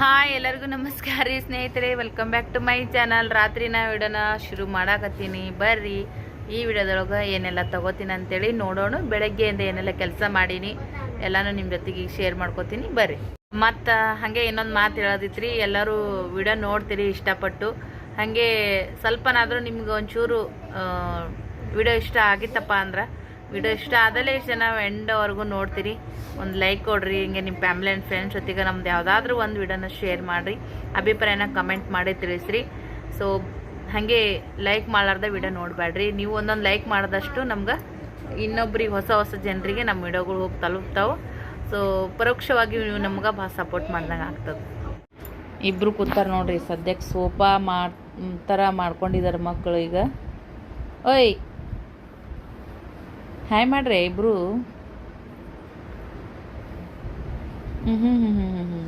Hi ಎಲ್ಲರಿಗೂ ನಮಸ್ಕಾರ ರೀ ಸ್ನೇಹಿತರೆ. Welcome back to my channel ರಾತ್ರಿ ನಾ ವಿಡಿಯೋನ ಶುರು ಮಾಡಾಕತ್ತೀನಿ. ಬರ್ರಿ, ಈ ವಿಡಿಯೋದೊಳಗೆ ಏನೆಲ್ಲ ತಗೋತೀನಿ ಅಂತೇಳಿ ನೋಡೋಣ. ಬೆಳಗ್ಗೆಯಿಂದ ಏನೆಲ್ಲ ಕೆಲಸ ಮಾಡೀನಿ, ಎಲ್ಲಾನು ನಿಮ್ಮ ಜೊತೆಗೆ ಶೇರ್ ಮಾಡ್ಕೋತೀನಿ. ಬರ್ರಿ. ಮತ್ತು ಹಾಗೆ ಇನ್ನೊಂದು ಮಾತು ಹೇಳೋದಿತ್ರಿ. ಎಲ್ಲರೂ ವಿಡಿಯೋ ನೋಡ್ತೀರಿ ಇಷ್ಟಪಟ್ಟು. ಹಾಗೆ ಸ್ವಲ್ಪನಾದರೂ ನಿಮ್ಗೆ ಒಂಚೂರು ವಿಡಿಯೋ ಇಷ್ಟ ಆಗಿತ್ತಪ್ಪ ಅಂದ್ರೆ ವಿಡಿಯೋ ಇಷ್ಟ ಆದಲ್ಲೇ ಇಷ್ಟು ಜನ ಎಂಡವರೆಗೂ ನೋಡ್ತೀರಿ. ಒಂದು ಲೈಕ್ ಕೊಡ್ರಿ, ಹಿಂಗೆ ನಿಮ್ಮ ಫ್ಯಾಮಿಲಿ ಆ್ಯಂಡ್ ಫ್ರೆಂಡ್ಸ್ ಜೊತೆಗೆ ನಮ್ದು ಯಾವುದಾದ್ರೂ ಒಂದು ವಿಡಿಯೋನ ಶೇರ್ ಮಾಡಿರಿ. ಅಭಿಪ್ರಾಯನ ಕಮೆಂಟ್ ಮಾಡಿ ತಿಳಿಸ್ರಿ. ಸೊ ಹಾಗೆ ಲೈಕ್ ಮಾಡಲಾರ್ದ ವಿಡಿಯೋ ನೋಡಬೇಡ್ರಿ ನೀವು ಒಂದೊಂದು ಲೈಕ್ ಮಾಡಿದಷ್ಟು ನಮ್ಗೆ ಇನ್ನೊಬ್ರಿಗೆ ಹೊಸ ಹೊಸ ಜನರಿಗೆ ನಮ್ಮ ವಿಡಿಯೋಗಳು ಹೋಗಿ ತಲುಪ್ತಾವೆ. ಸೊ ಪರೋಕ್ಷವಾಗಿ ನೀವು ನಮ್ಗೆ ಭಾಳ ಸಪೋರ್ಟ್ ಮಾಡ್ದಂಗೆ ಆಗ್ತದೆ. ಇಬ್ಬರು ಕೂತಾರೆ ನೋಡ್ರಿ ಸದ್ಯಕ್ಕೆ ಸೋಫಾ ಮಾಡ್ ಥರ ಮಾಡ್ಕೊಂಡಿದ್ದಾರೆ ಮಕ್ಕಳು ಈಗ. ಓಯ್! ಹಾಯ್ ಮಾಡ್ರಿ ಇಬ್ರು. ಹ್ಞೂ ಹ್ಞೂ ಹ್ಞೂ ಹ್ಞೂ ಹ್ಞೂ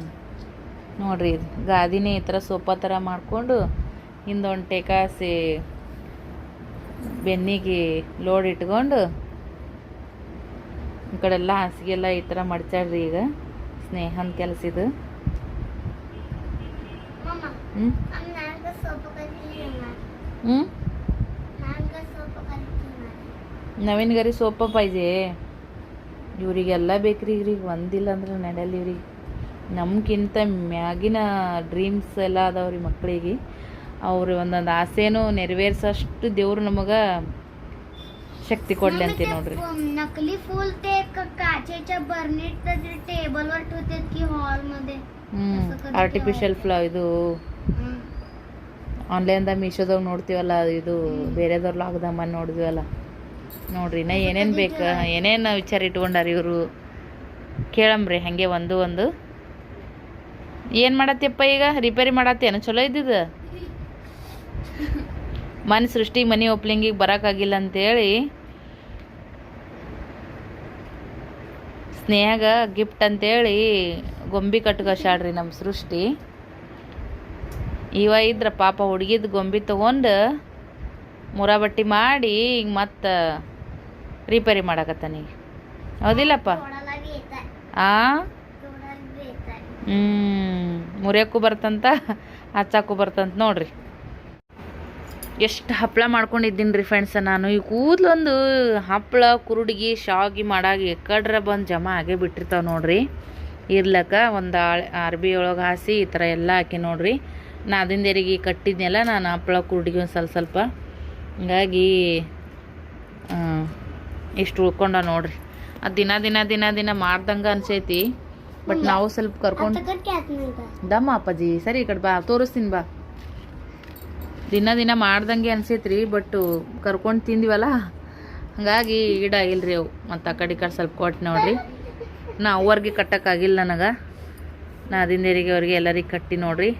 ನೋಡ್ರಿ ಇದು ಗಾದಿನೇ ಈ ಥರ ಸೋಪಾ ಥರ ಮಾಡಿಕೊಂಡು ಹಿಂದೊಂದು ಟೇಕಾಸಿ ಬೆನ್ನಿಗೆ ಲೋಡ್ ಇಟ್ಕೊಂಡು ಈ ಕಡೆ ಎಲ್ಲ ಹಾಸಿಗೆಲ್ಲ ಈ ಥರ ಮಡ್ಚಾಡ್ರಿ ಈಗ. ಸ್ನೇಹನ್ ಕೆಲಸ ಇದು. ಹ್ಞೂ ಹ್ಞೂ ನವೀನ್ ಗರಿ ಸೋಪ ಪಾಯ್ಜೆ ಇವರಿಗೆಲ್ಲ ಬೇಕ್ರಿ ಇವ್ರಿಗೆ ಒಂದಿಲ್ಲ ಅಂದ್ರೆ ನಡೆಯಲ್ಲ ಇವ್ರಿಗೆ ನಮ್ಗಿಂತ ಮ್ಯಾಗಿನ ಡ್ರೀಮ್ಸ್ ಎಲ್ಲ ಅದಾವ್ರಿ ಮಕ್ಕಳಿಗೆ ಅವ್ರ ಒಂದೊಂದು ಆಸೆನೂ ನೆರವೇರ್ಸೋಷ್ಟು ದೇವ್ರು ನಮಗೆ ಶಕ್ತಿ ಕೊಡ್ಲಿ ಅಂತೀವಿ ನೋಡ್ರಿ नकली फुल ते क- काचेच्या बर्नीत तर ते टेबलवर ठेवतात की हॉल मध्ये ಹ್ಞೂ असं कधी ಆರ್ಟಿಫಿಷಿಯಲ್ ಫ್ಲಾ ಇದು हं. ಆನ್ಲೈನ್ದಾಗ ಮೀಶೋದಾಗ ನೋಡ್ತೀವಲ್ಲ ಇದು ಬೇರೆದವ್ರ ಲಾಕ್ದಾಗ ನೋಡಿದ್ವಲ್ಲ ನೋಡ್ರಿ ನಾ ಏನೇನು ಬೇಕು, ಏನೇನು ವಿಚಾರ ಇಟ್ಕೊಂಡಾರ ಇವರು? ಕೇಳಂಬ್ರಿ, ಹಾಗೆ ಒಂದು ಒಂದು. ಏನು ಮಾಡತ್ತಪ್ಪ ಈಗ? ರಿಪೇರಿ ಮಾಡತ್ತೇನು? ಚಲೋ ಇದ್ದಿದ್ದು ಮನೆ ಸೃಷ್ಟಿ, ಮನೆ ಓಪ್ಲಿಂಗಿಗೆ ಬರೋಕ್ಕಾಗಿಲ್ಲ ಅಂತೇಳಿ ಸ್ನೇಹಾಗ ಗಿಫ್ಟ್ ಅಂತೇಳಿ ಗೊಂಬಿ ಕಟ್ಕೊಶಾಡ್ರಿ ನಮ್ಮ ಸೃಷ್ಟಿ. ಇವ ಇದ್ರ ಪಾಪ ಹುಡುಗಿದ ಗೊಂಬಿ ತಗೊಂಡು ಮೂರ ಬಟ್ಟಿ ಮಾಡಿ ಹಿಂಗೆ ಮತ್ತೆ ರಿಪೇರಿ ಮಾಡಕತ್ತಾನೀಗ ಹೌದಿಲ್ಲಪ್ಪ? ಆ? ಹ್ಞೂ ಮುರಿಯೋಕ್ಕೂ ಬರ್ತಂತ ಹಚ್ಚಕ್ಕೂ ಬರ್ತಂತ ನೋಡ್ರಿ. ಎಷ್ಟು ಹಪ್ಪಳ ಮಾಡ್ಕೊಂಡಿದ್ದೀನಿ ರೀ ಫ್ರೆಂಡ್ಸ ನಾನು. ಈ ಕೂದಲೊಂದು ಹಪ್ಪಳ ಕುರುಡಿಗೆ ಶಾವಿಗೆ ಮಾಡಾಗಿ ಎಕಡ್ರ ಬಂದು ಜಮಾ ಆಗೇ ಬಿಟ್ಟಿರ್ತಾವೆ ನೋಡ್ರಿ. ಇರ್ಲಕ್ಕ ಒಂದು ಅರ್ಬಿ ಒಳಗೆ ಹಾಸಿ ಈ ಥರ ಎಲ್ಲ ಹಾಕಿ ನೋಡ್ರಿ. ನಾ ಅದಿಂದೇರಿಗೆ ಕಟ್ಟಿದ್ನೆಲ್ಲ ನಾನು ಹಪ್ಪಳ ಕುರುಡಿಗೆ ಒಂದು ಸ್ವಲ್ಪ ಸ್ವಲ್ಪ ಹಂಗಾಗಿ ಇಷ್ಟು ಉಳ್ಕೊಂಡ ನೋಡ್ರಿ. ಅದು ದಿನ ದಿನ ದಿನ ದಿನ ಮಾಡ್ದಂಗೆ ಅನ್ಸೈತಿ. ಬಟ್ ನಾವು ಸ್ವಲ್ಪ ಕರ್ಕೊಂಡು ದಮ್ಮ ಅಪ್ಪಾಜಿ ಸರಿ ಈ ಕಡೆ ಬಾ ತೋರಿಸ್ತೀನಿ ಬಾ. ದಿನ ದಿನ ಮಾಡ್ದಂಗೆ ಅನ್ಸೈತ್ರಿ ಬಟ್ ಕರ್ಕೊಂಡು ತಿಂದಿವಲ್ಲ? ಹಾಗಾಗಿ ಈಡಾಗಿಲ್ರಿ ಅವು. ಮತ್ತು ಆ ಕಡೆ ಕಡೆ ಸ್ವಲ್ಪ ಕೊಟ್ಟು ನೋಡ್ರಿ. ನಾ ಅವ್ರಿಗೆ ಕಟ್ಟೋಕ್ಕಾಗಿಲ್ಲ ನನಗೆ. ನಾ ಅದಿಂದೇರಿಗೆ ಅವ್ರಿಗೆ ಎಲ್ಲರಿಗೆ ಕಟ್ಟಿ ನೋಡ್ರಿ.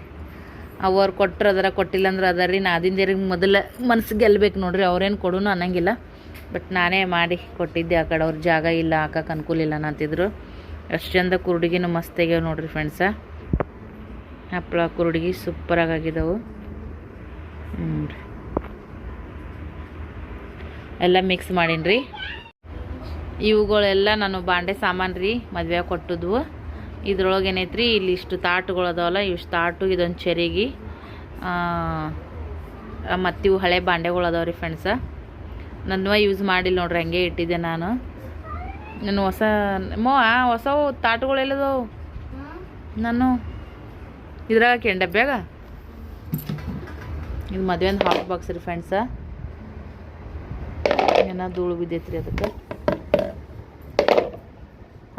ಅವ್ರು ಕೊಟ್ರು ಅದರ ಕೊಟ್ಟಿಲ್ಲ ಅಂದ್ರೆ ಅದ ರೀ ನಾದಿಂದೇರಿಗೆ ಮೊದಲ ಮನ್ಸು ಗೆಲ್ಬೇಕು ನೋಡ್ರಿ, ಅವ್ರೇನು ಕೊಡೋನು ಅನ್ನಂಗಿಲ್ಲ. ಬಟ್ ನಾನೇ ಮಾಡಿ ಕೊಟ್ಟಿದ್ದೆ ಆ ಕಡೆ, ಅವ್ರ ಜಾಗ ಇಲ್ಲ ಹಾಕಕ್ಕೆ ಅನುಕೂಲ ಇಲ್ಲ ಅಂತಿದ್ರು ಅಷ್ಟು ಚಂದ ಕುರುಡಿಗಿನೂ ಮಸ್ತ್ ಆಗ್ಯಾವ ನೋಡ್ರಿ ಫ್ರೆಂಡ್ಸ ಹಪ್ಪಳ ಕುರುಡಿಗೆ ಸೂಪರಾಗಿ ಆಗಿದ್ದವು ಹ್ಞೂ ರೀ. ಎಲ್ಲ ಮಿಕ್ಸ್ ಮಾಡೀನಿ ರೀ ಇವುಗಳೆಲ್ಲ ನಾನು ಬಾಂಡೆ ಸಾಮಾನು ರೀ ಮದುವೆ ಕೊಟ್ಟಿದ್ವು. ಇದ್ರೊಳಗೆ ಏನೈತ್ರಿ, ಇಲ್ಲಿ ಇಷ್ಟು ತಾಟುಗಳು ಅದಾವಲ್ಲ ಇಷ್ಟು ತಾಟು, ಇದೊಂದು ಚೆರಿಗೆ ಮತ್ತು ಇವು ಹಳೆ ಬಾಂಡೆಗಳು ಅದಾವ ರೀ ಫ್ರೆಂಡ್ಸ ನನ್ನ ಯೂಸ್ ಮಾಡಿಲ್ಲ ನೋಡ್ರಿ, ಹಂಗೆ ಇಟ್ಟಿದ್ದೆ ನಾನು. ನಾನು ಹೊಸ, ಮೋ ಹೊಸವು ತಾಟುಗಳು ಎಲ್ಲದವು? ನಾನು. ಇದ್ರಾಗ ಕೆಂಡ ಡಬ್ಬ್ಯಾಗ ಇದು ಮದ್ವೆಂದು ಹಾಟ್ ಬಾಕ್ಸ್ ರೀ ಫ್ರೆಂಡ್ಸ ಏನೋ ಧೂಳು ಬಿದ್ದೈತ್ರಿ ಅದಕ್ಕೆ.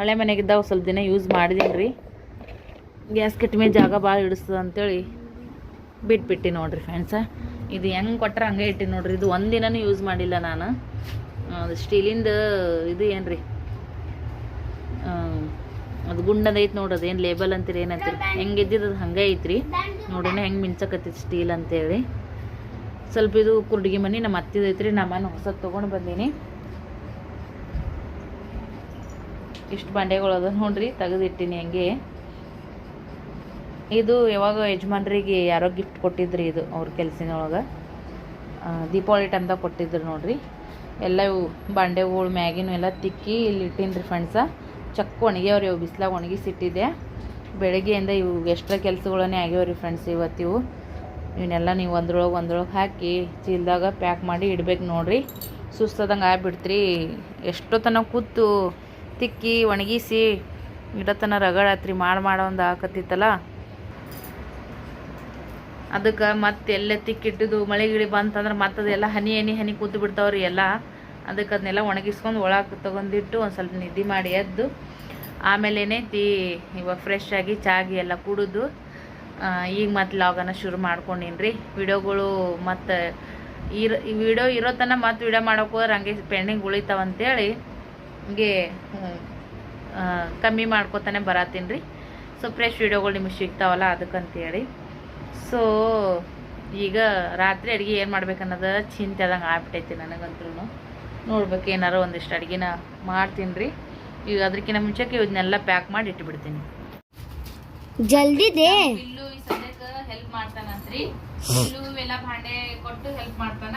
ಹಳೆ ಮನೆಗಿದ್ದಾಗ ಸ್ವಲ್ಪ ದಿನ ಯೂಸ್ ಮಾಡಿದೀನಿ ರೀ ಗ್ಯಾಸ್ ಕಟ್ಟ ಮೇಲೆ ಜಾಗ ಭಾಳ ಹಿಡಿಸ್ತದ ಅಂತೇಳಿ ಬಿಟ್ಬಿಟ್ಟು ನೋಡಿರಿ ಫ್ರೆಂಡ್ಸ ಇದು ಹೆಂಗೆ ಕೊಟ್ಟರೆ ಹಂಗೆ ಇಟ್ಟಿ ನೋಡ್ರಿ. ಇದು ಒಂದಿನನೂ ಯೂಸ್ ಮಾಡಿಲ್ಲ ನಾನು. ಅದು ಸ್ಟೀಲಿಂದ ಇದು ಏನು ರೀ ಅದು ಗುಂಡದೈತೆ ನೋಡಿ, ಅದೇನು ಲೇಬಲ್ ಅಂತೀರಿ ಏನಂತೀರಿ ಹೆಂಗೆ ಇದ್ದಿದ್ದು ಅದು ಹಂಗೆ ಐತ್ರಿ. ನೋಡೋಣ ಹೆಂಗೆ ಮಿಂಚಕತ್ತೈತಿ ಸ್ಟೀಲ್ ಅಂತೇಳಿ. ಸ್ವಲ್ಪ ಇದು ಕುರ್ಡಿಗೆ ಮನೆ ನಮ್ಮ ಅತ್ತಿದೈತ್ರಿ ನಮ್ಮನ್ನು ಹೊಸದು ತೊಗೊಂಡು ಬಂದೀನಿ. ಇಷ್ಟು ಬಂಡೆಗಳು ಅದ ನೋಡ್ರಿ, ತೆಗೆದಿಟ್ಟಿನಿ ಹಂಗೆ. ಇದು ಯಾವಾಗ ಯಜಮಾನ್ರಿಗೆ ಯಾರೋ ಗಿಫ್ಟ್ ಕೊಟ್ಟಿದ್ರಿ ಇದು ಅವ್ರ ಕೆಲಸದೊಳಗೆ ದೀಪಾವಳಿ ಟೈಮ್ದಾಗ ಕೊಟ್ಟಿದ್ರು ನೋಡ್ರಿ. ಎಲ್ಲ ಇವು ಬಂಡೆಗಳು ಮ್ಯಾಗಿನೂ ಎಲ್ಲ ತಿಕ್ಕಿ ಇಲ್ಲಿ ಇಟ್ಟೀನಿ ರೀ ಫ್ರೆಂಡ್ಸ ಚಕ್ ಒಣಗ್ಯಾವ್ರಿ ಅವು ಬಿಸ್ಲಾಗ ಒಣಗಿಸಿಟ್ಟಿದ್ದೆ ಬೆಳಗ್ಗೆಯಿಂದ ಇವು ಎಷ್ಟ್ರ ಕೆಲಸಗಳನ್ನೇ ಆಗ್ಯಾವ್ರಿ ಫ್ರೆಂಡ್ಸ್ ಇವತ್ತಿವು ಇವನ್ನೆಲ್ಲ ನೀವು ಒಂದ್ರೊಳಗೆ ಒಂದ್ರೊಳಗೆ ಹಾಕಿ ಚೀಲದಾಗ ಪ್ಯಾಕ್ ಮಾಡಿ ಇಡ್ಬೇಕು ನೋಡ್ರಿ. ಸುಸ್ತದಂಗೆ ಆಗ್ಬಿಡ್ತ್ರಿ. ತನಕ ಕೂತು ತಿಕ್ಕಿ ಒಣಗಿಸಿ ಇಡತನ ರಗಡಾತ್ರಿ ಮಾಡಿ ಮಾಡೋ ಒಂದು ಹಾಕತ್ತಿತ್ತಲ್ಲ? ಅದಕ್ಕೆ ಮತ್ತೆ ಎಲ್ಲ ತಿಕ್ಕಿಟ್ಟಿದ್ದು ಮಳೆ ಗಿಳಿ ಬಂತಂದ್ರೆ ಮತ್ತೆ ಅದೆಲ್ಲ ಹನಿ ಹನಿ ಹನಿ ಕೂತು ಬಿಡ್ತಾವ್ರಿ ಎಲ್ಲ. ಅದಕ್ಕೆ ಅದನ್ನೆಲ್ಲ ಒಣಗಿಸ್ಕೊಂಡು ಒಳಗೆ ತೊಗೊಂಡಿಟ್ಟು ಒಂದು ಸ್ವಲ್ಪ ನಿದ್ದೆ ಮಾಡಿ ಎದ್ದು ಆಮೇಲೆ ತೀ ಇವಾಗ ಫ್ರೆಶ್ ಆಗಿ ಚಾಗಿ ಎಲ್ಲ ಕುಡಿದು. ಈಗ ಮತ್ತೆ ಲಾಗನ ಶುರು ಮಾಡ್ಕೊಂಡಿನಿ ರೀ ವಿಡಿಯೋಗಳು ಮತ್ತು ಇರೋ ವಿಡಿಯೋ ಇರೋ ತನಕ ಮತ್ತೆ ವಿಡಿಯೋ ಮಾಡೋಕೆ ಹೋದ್ರೆ ಹಂಗೆ ಪೆಂಡಿಂಗ್ ಉಳಿತಾವಂತೇಳಿ ಹಂಗೆ ಕಮ್ಮಿ ಮಾಡ್ಕೊತಾನೆ ಬರತ್ತೀನಿ ರೀ. ಸೊ ಫ್ರೆಶ್ ವಿಡಿಯೋಗಳು ನಿಮಗೆ ಸಿಗ್ತಾವಲ್ಲ ಅದಕ್ಕಂತೇಳಿ. ಸೊ ಈಗ ರಾತ್ರಿ ಅಡುಗೆ ಏನು ಮಾಡ್ಬೇಕನ್ನೋದು ಚಿಂತೆ ಆದಂಗೆ ಆಗ್ಬಿಟ್ಟೈತಿ ನನಗಂತೂ ನೋಡ್ಬೇಕು ಏನಾರು ಒಂದಿಷ್ಟು ಅಡುಗೆನ ಮಾಡ್ತೀನಿ ರೀ. ಈಗ ಅದಕ್ಕಿಂತ ಮುಂಚೆಗೆ ಇವನ್ನೆಲ್ಲ ಪ್ಯಾಕ್ ಮಾಡಿ ಇಟ್ಬಿಡ್ತೀನಿ. ಜಲ್ದಿ ದೇ. ಬಿಲ್ಲು ಈ ಸದ್ಯಕ್ಕೆ ಹೆಲ್ಪ್ ಮಾಡ್ತಾನಂತ್ರಿ. ಇಲ್ಲೂ ಎಲ್ಲ ಭಾಂಡೆ ಕೊಟ್ಟು ಹೆಲ್ಪ್ ಮಾಡ್ತಾನ.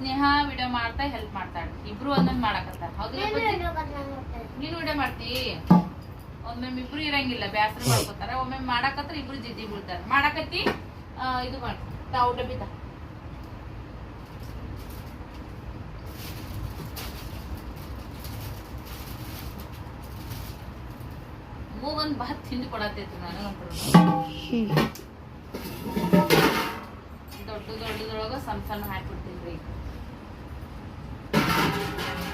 ಸ್ನೇಹ ವಿಡಿಯೋ ಮಾಡ್ತಾ ಹೆಲ್ಪ್ ಮಾಡ್ತಾಳೆ. ಇಬ್ರು ಒಂದೊಂದ್ ಮಾಡಕತ್ತಾರ? ನೀನು ವಿಡಿಯೋ ಮಾಡ್ತಿ? ಒಮ್ಮೆ ಇಬ್ರು ಇರಂಗಿಲ್ಲ ಬ್ಯಾಸರ ಮಾಡ್ಕೋತಾರ. ಒಮ್ಮೆ ಮಾಡಕತ್ರ ಇಬ್ರು ಜಿದ್ದಿ ಬೀಳ್ತಾರ. ಮಾಡಕತ್ತಿ ಇದು ಮಾಡಿ. ತಾವು ಡಬ್ಬಿ ತಿಂದ್ ಮೂಗೊಂದು ಭಾತ್ ತಿಂದು ಕೊಡತ್ತೈತಿ ನನಗಂತೂ ದೊಡ್ಡ ದೊಡ್ಡದೊಳಗ ಸಣ್ಣ ಸಣ್ಣ ಹಾಕ್ಬಿಡ್ತೀನಿ ರೀ. Thank you.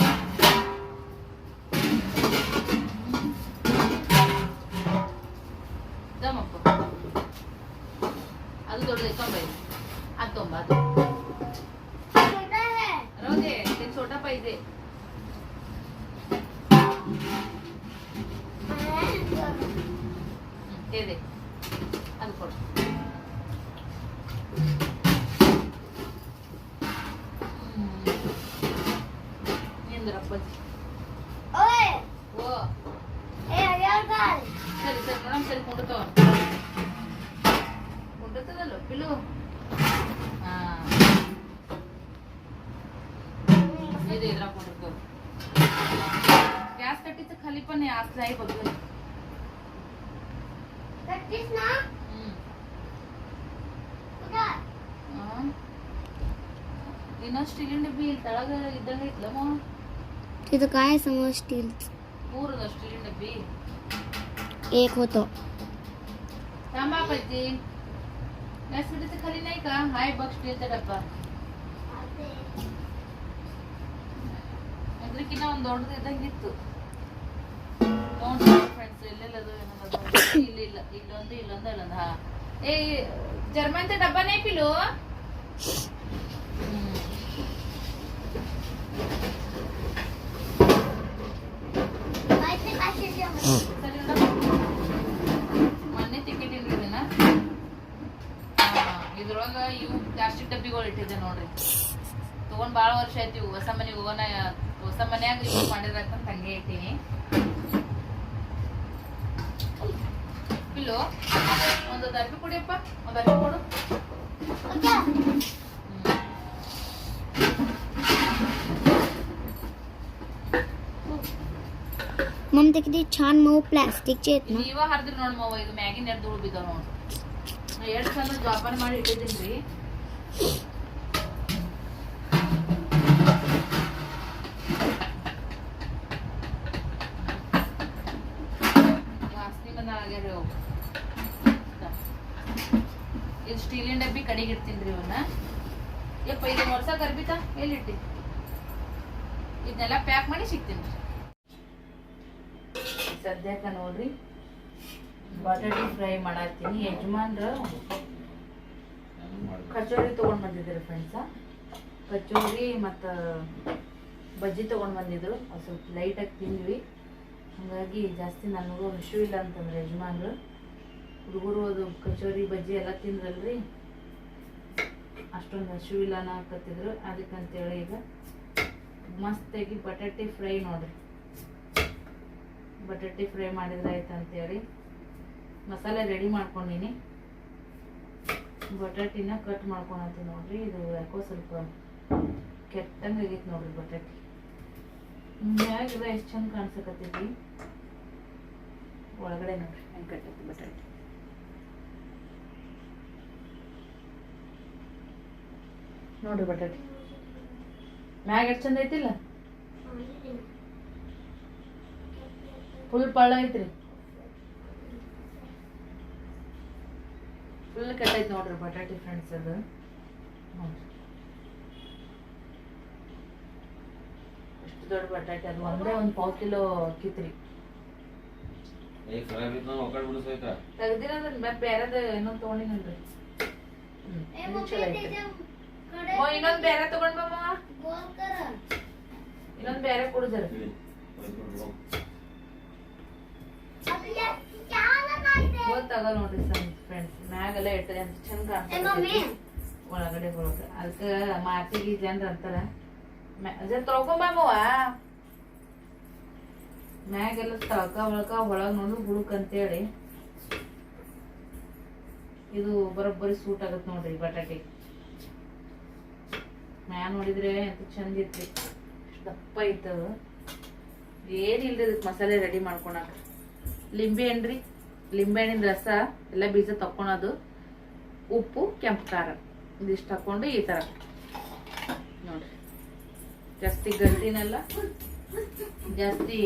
సరే సరే మనం సరే కుండతో కుండతో పిలు ఇది ఎదురా కుండతో गॅस कट्टीचं खाली पण आहे असलं आहे बघून कट्टीच ना? इनच स्टील डबी तळा इथं घेतलं मग. ಇದು काय समोर स्टील पूर्ण स्टील डब्बी एक होतं थांबा पाहिजे व्यासपीठाच्या खाली नाही का हाय बघ स्टीलचा डब्बा ಅದಕ್ಕಿನ್ನ ಒಂದು ದೊಡ್ಡದಿದ್ದಂಗೆ ಇತ್ತು ನೋಡಿ ಫ್ರೆಂಡ್ಸ್ ಇಲ್ಲೆಲ್ಲದು ಇಲ್ಲ ಇಲ್ಲ, ಇಲ್ಲೊಂದು ಇಲ್ಲೊಂದು ಅಲ್ಲೊಂದು ಹಾ. ಏ ಜರ್ಮನ್ದ ಡಬ್ಬನೇ ಪಿಲು ಮೊನ್ನೆ ತಿಕೆಟ್ ಇದನ್ನ ಇದ್ರೊಳಗ ಇವು ಪ್ಲಾಸ್ಟಿಕ್ ಡಬ್ಬಿಗಳು ಇಟ್ಟಿದ್ದೆ ನೋಡ್ರಿ. ತಗೊಂಡ್ ಭಾಳ ವರ್ಷ ಆಯ್ತು ಇವು ಹೊಸ ಮನೆಗೆ ಹೋಗೋಣ, ಹೊಸ ಮನ್ಯಾಗ ಯೂಸ್ ಮಾಡಿದ್ರಂತ ಹಂಗೆ ಇಟ್ಟೀನಿ. ಪಿಲ್ಲು ಒಂದು ಅರ್ಬಿ ಕೊಡಿಯಪ್ಪ ಒಂದು ಅರ್ಬಿ ಕೊಡು. ಹ್ಮ್. मग ते किती छान मऊ प्लास्टिकचे आहेत ना ನೀವ ಹರಿದ್ರಿ ನೋಡ್ ಮವ ಇದು ಮ್ಯಾಗಿನ ಎರಡು ಧೂಳು ಬಿದ್ದಾವ ನೋಡ್ ಎರಡು ಚಂದ ಜೋಪಾನ ಮಾಡಿ ಇಟ್ಟಿದ್ದೀನಿ ವಾಸನೆ ಬಂದ ಆಗ್ಯಾರ ಅವು. ಇದು ಸ್ಟೀಲಿನ ಡಬ್ಬಿ ಕಡೆಗೆ ಇಡ್ತೀನಿ ರೀ ಇವನ್ನ ಯಪ್ಪ ಇದು ವರ್ಷ ಕರ್ಬಿತ ಎಲ್ಲಿಟ್ಟಿ ಇದನ್ನೆಲ್ಲ ಪ್ಯಾಕ್ ಮಾಡಿ ಸಿಗ್ತೀನಿ ಸದ್ಯಕ್ಕೆ ನೋಡ್ರಿ. ಬಟಾಟಿ ಫ್ರೈ ಮಾಡತ್ತೀನಿ ಯಜಮಾನ್ರ ಕಚೋರಿ ತಗೊಂಡ್ ಬಂದಿದ್ರು ಫ್ರೆಂಡ್ಸ ಕಚೋರಿ ಮತ್ತು ಬಜ್ಜಿ ತೊಗೊಂಡು ಬಂದಿದ್ರು. ಸ್ವಲ್ಪ ಸ್ವಲ್ಪ ಲೈಟಾಗಿ ತಿಂದ್ವಿ ಹಾಗಾಗಿ ಜಾಸ್ತಿ ನನಗೂ ಹಶು ಇಲ್ಲ ಅಂತಂದ್ರೆ ಯಜಮಾನ್ರು. ಹುಡುಗರು ಅದು ಕಚೋರಿ, ಬಜ್ಜಿ ಎಲ್ಲ ತಿಂದ್ರಲ್ರಿ. ಅಷ್ಟೊಂದು ಹಶು ಇಲ್ಲ ಅನ್ನಕತ್ತಿದ್ರು. ಅದಕ್ಕಂತೇಳಿ ಈಗ ಮಸ್ತಾಗಿ ಬಟಾಟೆ ಫ್ರೈ ನೋಡ್ರಿ. ಬಟಾಟೆ ಫ್ರೈ ಮಾಡಿದ್ರೆ ಆಯ್ತು ಅಂತೇಳಿ. ಮಸಾಲೆ ರೆಡಿ ಮಾಡ್ಕೊಂಡಿನಿ. ಬಟಾಟಿನ ಕಟ್ ಮಾಡ್ಕೊಳತ್ತೀನಿ ನೋಡ್ರಿ, ಇದು ಯಾಕೋ ಸ್ವಲ್ಪ ಕೆಟ್ಟಂಗೆ ಆಗೈತೆ ನೋಡ್ರಿ ಬಟಾಟಿ. ಮ್ಯಾಗಿಲ್ಲ ಎಷ್ಟು ಚಂದ ಕಾಣಿಸಕತ್ತೈತಿ. ಒಳಗಡೆ ನೋಡ್ರಿ ಹೆಂಗೆ ಕಟ್ಟೈತಿ ಬಟಾಟೆ. ನೋಡ್ರಿ ಬಟಾಟಿ. ಮ್ಯಾಗ ಎಷ್ಟು ಚಂದ ಐತಿಲ್ಲ? ಫುಲ್ ಪಳ್ಳ ಐತ್ರಿ. ಫುಲ್ ಕೆಟ್ಟೈತಿ ನೋಡ್ರಿ ಬಟಾಟೆ ಫ್ರೆಂಡ್ಸ್ ಅದು. ಎಷ್ಟು ದೊಡ್ಡ ಬಟಾಟೆ ಅದು ಒಂದೇ ಒಂದು ಪಾವು ಕಿಲೋ ಅಕ್ಕಿತ್ರಿ. ಈಗ ಖರಾಬ್ ಇತ್ತು ನಾವು ಒಕ್ಕಡ್ ಬಿಡಿಸೋಯ್ತಾ ತೆಗ್ದಿರೋದ್ ಮತ್ತೆ ಬೇರೆದ ಇನ್ನೊಂದು ತೊಗೊಂಡಿನಲ್ರಿ ಇದು ಚಲೋ ಐತ್ರಿ. ಓ ಇನ್ನೊಂದ್ ಬೇರೆ ತಗೊಂಡ್ ಬಾ ಮಾವ. ಇನ್ನೊಂದ್ ಬೇರೆ ಕುಡಿದ್ರ. ತಗೋ ನೋಡ್ರಿ ಫ್ರೆಂಡ್ಸ್ ಮ್ಯಾಗೆಲ್ಲ ಅಂತ ಚಂದ ಒಳಗಡೆ ಬರೋದು. ಅದಕ್ಕೆ ಮಾತಿಗೆ ಜನರು ಅಂತಾರ. ತೊಳ್ಕೊಂಬಾಮವ ಮ್ಯಾಗೆಲ್ಲ ತಳಕ ಒಳಕ ಒಳಗೆ ನೋಡು ಹುಡುಕ್ ಅಂತೇಳಿ. ಇದು ಬರೋಬ್ಬರಿ ಸೂಟ್ ಆಗತ್ ನೋಡ್ರಿ ಬಟಾಟೆ ಮ್ಯಾ ನೋಡಿದ್ರೆ ಎಂತ ಚಂದ ಇತ್ತು ದಪ್ಪ ಇತ್ತು ಏನಿಲ್ರಿ ಇದಕ್ಕೆ ಮಸಾಲೆ ರೆಡಿ ಮಾಡ್ಕೊಳಕ. ಲಿಂಬೆ ಹಣ್ಣ್ರಿ ಲಿಂಬೆ ಹಣ್ಣಿನ ರಸ ಎಲ್ಲ ಬೀಜ ತಕ್ಕೊಳೋದು. ಉಪ್ಪು, ಕೆಂಪು ಖಾರ. ಇದಿಷ್ಟು ಹಾಕೊಂಡು ಈ ಥರ ನೋಡ್ರಿ. ಜಾಸ್ತಿ ಗಟ್ಟಿನಲ್ಲ, ಜಾಸ್ತಿ